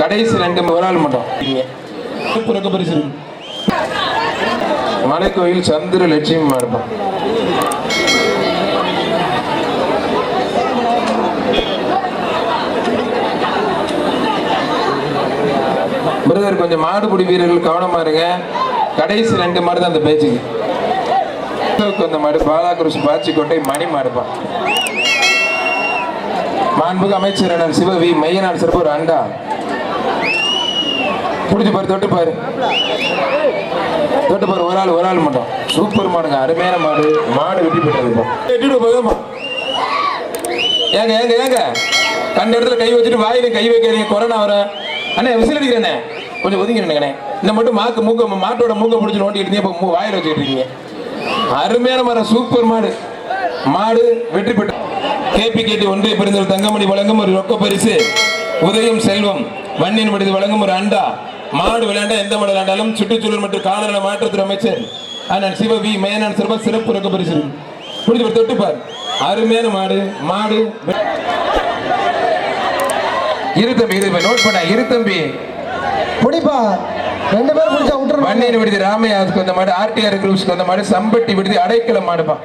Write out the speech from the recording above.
கடைசி ரெண்டு ஆள் மட்டும். பிறகு பரிசு. மலைக்கோயில் சந்திர லட்சுமி மாடுப்போம் பிரதர் கொஞ்சம் மாடுபிடி வீரர்கள் கவனமா இருங்க. கடைசி ரெண்டு மாடு தான் அந்த பேச்சுக்கு. அந்த மாடு பாலாகுருஷ் பாச்சிக்கோட்டை மணி மாடுப்பான் மாண்புக்கு அமைச்சர் சிவவி மையநாடு சிறப்பு ஒரு அண்டா. பிடிச்சி பாரு தொட்டு பாரு. தொட்டு பாரு ஒரு ஆள் ஒரு ஆள் மட்டும். சூப்பர் மாடுங்க அருமையான மாடு. மாடு வெட்டி போயிட்டது இப்போ. வெட்டிட்டு ஏங்க ஏங்க ஏங்க. கண்ட இடத்துல கை வச்சுட்டு வாயில கை வைக்கிறீங்க கொரோனா வர. அண்ணே விசில் அடிக்கிறேண்ணே. கொஞ்சம் ஒதுங்கி இந்த மட்டும் மாக்கு மூக்க மாட்டோட மூக்க பிடிச்சி நோண்டிட்டு இப்போ மூ வச்சுட்டு இருக்கீங்க. அருமையான மரம் சூப்பர் மாடு. மாடு வெற்றி பெற்ற கேபி கேட்டி ஒன்றிய பிறந்தவர் தங்கமணி வழங்கும் ஒரு ரொக்க பரிசு. உதயம் செல்வம் வண்ணின் விடுதி வழங்கும் ஒரு அண்டா. மாடு விளையாண்டா எந்த மாடு விளையாண்டாலும் சுற்றுச்சூழல் மற்றும் காலநல மாற்றத்துறை அமைச்சர் அண்ணன் சிவ வி மேனான் சிறப்பாக சிறப்பு ரொக்க பரிசு முடிஞ்சு தொட்டுப்பார் அருமையான மாடு மாடு. இரு தம்பி இரு நோட் பண்ண இரு தம்பி. பிடிப்பா. ரெண்டு பேரும் பிடிச்சா விட்டுறணும் மண்ணின் விடுதி ராமையாவுக்கு வந்த மாடு ஆர்டிஆர் குரூப்ஸ்க்கு வந்த மாடு சம்பட்டி விடுதி அடைக்கல மாடுப்பா.